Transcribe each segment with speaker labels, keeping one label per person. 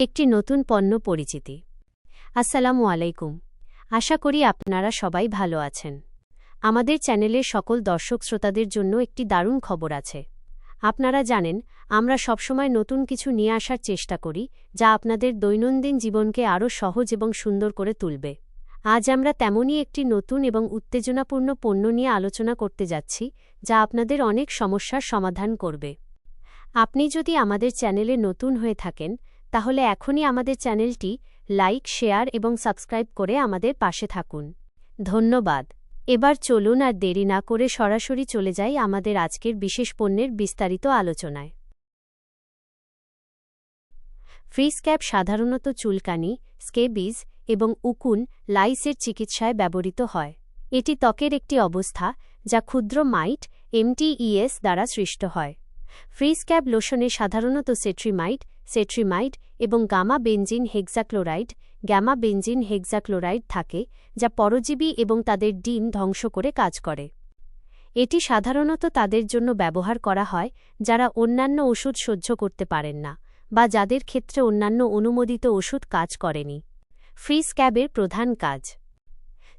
Speaker 1: একটি নতুন পণ্য পরিচিতি। আসসালামু আলাইকুম। আশা করি আপনারা সবাই ভালো আছেন। আমাদের চ্যানেলের সকল দর্শক শ্রোতাদের জন্য একটি দারুণ খবর আছে। আপনারা জানেন, আমরা সবসময় নতুন কিছু নিয়ে আসার চেষ্টা করি, যা আপনাদের দৈনন্দিন জীবনকে আরও সহজ এবং সুন্দর করে তুলবে। আজ আমরা তেমনই একটি নতুন এবং উত্তেজনাপূর্ণ পণ্য নিয়ে আলোচনা করতে যাচ্ছি, যা আপনাদের অনেক সমস্যার সমাধান করবে। আপনি যদি আমাদের চ্যানেলে নতুন হয়ে থাকেন তাহলে এখনই আমাদের চ্যানেলটি লাইক, শেয়ার এবং সাবস্ক্রাইব করে আমাদের পাশে থাকুন। ধন্যবাদ। এবার চলুন আর দেরি না করে সরাসরি চলে যাই আমাদের আজকের বিশেষ পণ্যের বিস্তারিত আলোচনায়। ফ্রিজ ক্যাপ সাধারণত চুলকানি, স্কেবিজ এবং উকুন লাইসের চিকিৎসায় ব্যবহৃত হয়। এটি ত্বকের একটি অবস্থা যা ক্ষুদ্র মাইট, এমটিইএস দ্বারা সৃষ্ট হয়। ফ্রিজ ক্যাব লোশনে সাধারণত সেট্রিমাইড সেট্রিমাইড এবং gamma benzene hexachloride, gamma benzene hexachloride থাকে, যা পরজীবী এবং তাদের ডিম ধ্বংস করে কাজ করে। এটি সাধারণত তাদের জন্য ব্যবহার করা হয়, যারা অন্যান্য ওষুধ সহ্য করতে পারেন না, বা যাদের ক্ষেত্রে অন্যান্য অনুমোদিত ওষুধ কাজ করেনি। ফ্রিজ ক্যাবের প্রধান কাজ।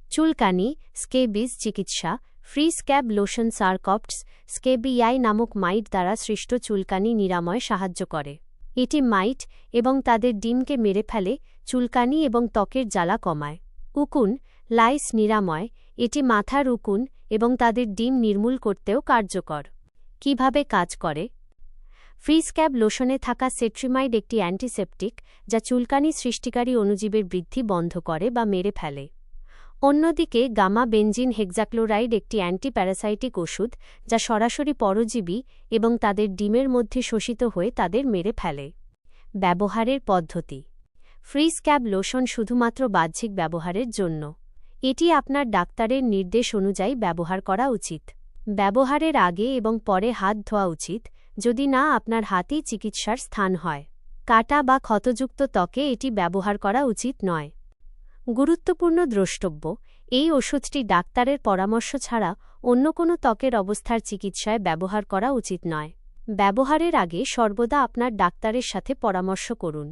Speaker 1: চুলকানি, স্কেবিজ চিকিৎসা, ফ্রিজ ক্যাব লোশন সারকপ্টস, স্কেবিআই নামক মাইট দ্বারা সৃষ্ট চুলকানি নিরাময় সাহায্য করে। এটি মাইট এবং তাদের ডিমকে মেরে ফেলে, চুলকানি এবং ত্বকের জ্বালা কমায়। উকুন, লাইস নিরাময়, এটি মাথার উকুন এবং তাদের ডিম নির্মূল করতেও কার্যকর। কীভাবে কাজ করে? ফ্রিজ ক্যাব লোশনে থাকা সেট্রিমাইড একটি অ্যান্টিসেপটিক, যা চুলকানি সৃষ্টিকারী অণুজীবের বৃদ্ধি বন্ধ করে বা মেরে ফেলে। অন্যদিকে, গামা বেঞ্জিন হেক্সাক্লোরাইড একটি অ্যান্টিপ্যারাসাইটিক ওষুধ, যা সরাসরি পরজীবী এবং তাদের ডিমের মধ্যে শোষিত হয়ে তাদের মেরে ফেলে। ব্যবহারের পদ্ধতি। ফ্রিজ ক্যাব লোশন শুধুমাত্র বাহ্যিক ব্যবহারের জন্য। এটি আপনার ডাক্তারের নির্দেশ অনুযায়ী ব্যবহার করা উচিত। ব্যবহারের আগে এবং পরে হাত ধোয়া উচিত, যদি না আপনার হাতেই চিকিৎসার স্থান হয়। কাটা বা ক্ষতযুক্ত ত্বকে এটি ব্যবহার করা উচিত নয়। গুরুত্বপূর্ণ দ্রষ্টব্য, এই ওষুধটি ডাক্তারের পরামর্শ ছাড়া অন্য কোনো ত্বকের অবস্থার চিকিৎসায় ব্যবহার করা উচিত নয়। ব্যবহারের আগে সর্বদা আপনার ডাক্তারের সাথে পরামর্শ করুন।